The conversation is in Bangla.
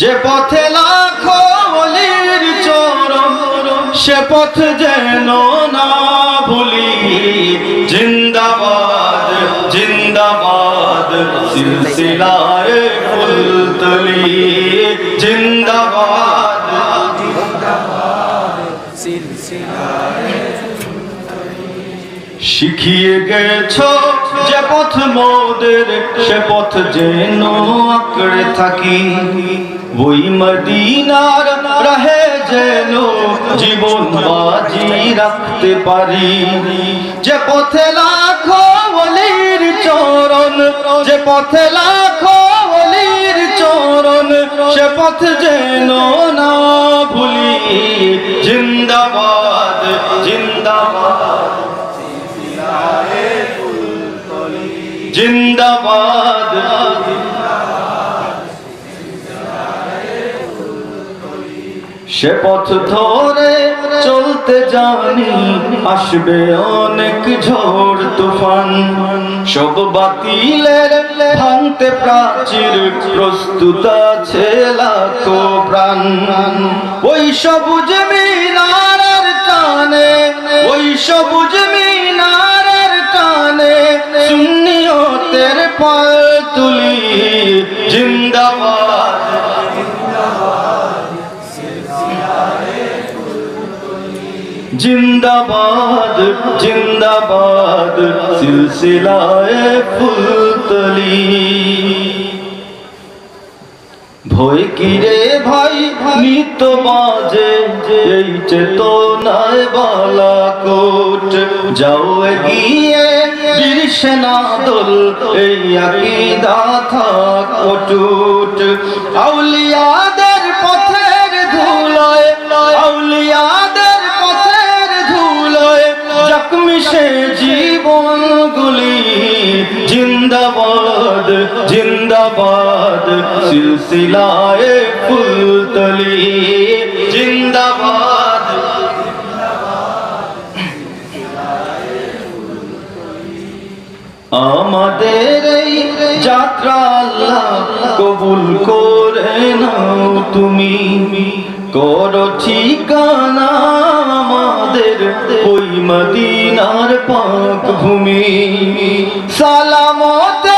যে পথে লাখো অলির চরণ, সে পথ যেন না ভুলি। জিন্দাবাদ জিন্দাবাদ, সিলসিলায় ফুলতলি জিন্দাবাদ, শিখিয়ে গেছো যে পথ মোদের সে পথ যেন আঁকড়ে থাকি। ওই মদিনার রহে যেন জীবন বাজি রাখতে পারি। যে পথে লাখো অলির চরণ, যে পথে লাখো অলির চরণ, সে পথ যেন না ভুলি। জিন্দাবাদ জিন্দাবাদ। জিন্দাবাদ। সে পথ ধরে চলতে জানি, আসবে অনেক ঝড় তুফান। সব বাতিলের ভাঙতে প্রাচীর প্রস্তুত আছে লাখো প্রাণ। ওই সবুজ মিনারের জিন্দাবাদ জিন্দাবাদ, সিলসিলায় ফুলতলি। ভয় কিরে ভাই নিত বাজে, এই চেতনায় বালা কোট যাও সেনা দল, এই আকিদা থাক অটুট। আউলিয়াদের সে জীবন গুলি জিন্দাবাদ জিন্দাবাদ সিলসিলায় ফুলতলি। জিন্দাবাদ। আমাদের এই যাত্রা আল্লাহ কবুল করে নাও তুমি। করো ঠিকানা আমাদের ওই মদিনার পাক ভূমি সালামতে